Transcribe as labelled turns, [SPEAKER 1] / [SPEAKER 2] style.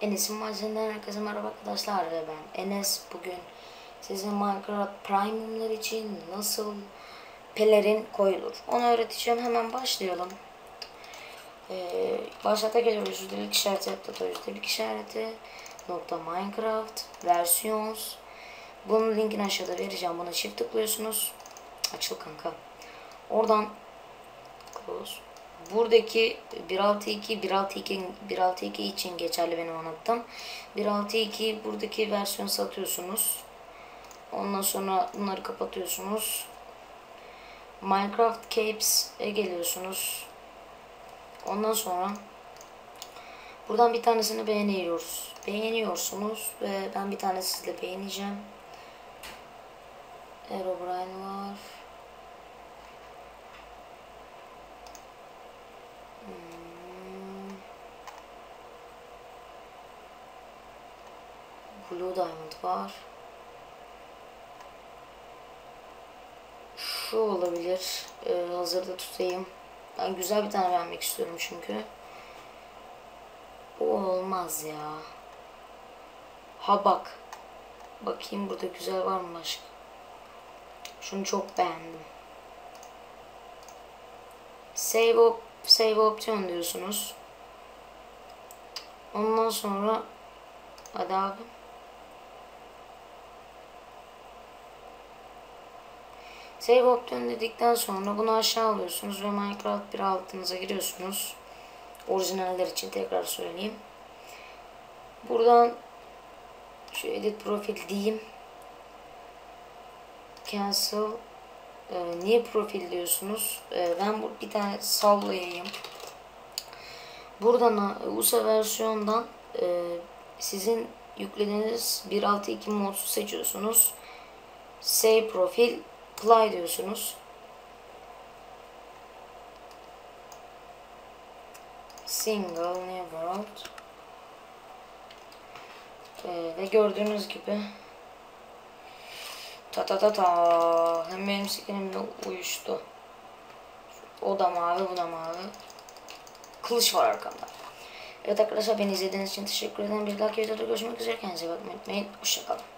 [SPEAKER 1] Enes'in maçından herkese merhaba arkadaşlar ve ben Enes. Bugün size Minecraft Premium'lar için nasıl pelerin koyulur onu öğreteceğim. Hemen başlayalım. Ee, başlata geliyoruz yüzdelik işareti yaptı yüzdelik işareti nokta Minecraft versiyons. Bunun linkini aşağıda vereceğim. Buna çift tıklıyorsunuz. Açıl kanka. Oradan close buradaki 1.6.2 1.6.2 1.6.2 için geçerli benim anlattım. 1.6.2 buradaki versiyon satıyorsunuz. Ondan sonra bunları kapatıyorsunuz. Minecraft Capes'e geliyorsunuz. Ondan sonra buradan bir tanesini beğeniyoruz. Beğeniyorsunuz ve ben bir tane sizle beğeneceğim. Herobrine var. Blue Diamond var. Şu olabilir. Ee, hazırda tutayım. Ben güzel bir tane vermek istiyorum çünkü. Bu olmaz ya. Ha bak. Bakayım burada güzel var mı başka? Şunu çok beğendim. Save, op save option diyorsunuz. Ondan sonra hadi abi. Save option dedikten sonra bunu aşağı alıyorsunuz ve Minecraft 1 altınıza giriyorsunuz. Orijinaller için tekrar söyleyeyim. Buradan şu edit profil diyeyim. Cancel e, niye profil diyorsunuz? E, ben bu bir tane sallayayım. Buradan USA versiyondan e, sizin yüklediğiniz 1.6.2 modu seçiyorsunuz. Save profil apply diyorsunuz. Single world. Ee, ve gördüğünüz gibi ta ta ta ta hem benim skinimle uyuştu. O da mavi bu da mavi. Kılıç var arkamda. Evet arkadaşlar beni izlediğiniz için teşekkür ederim. Bir dahaki videoda görüşmek üzere. Kendinize bakmayı unutmayın. Hoşçakalın.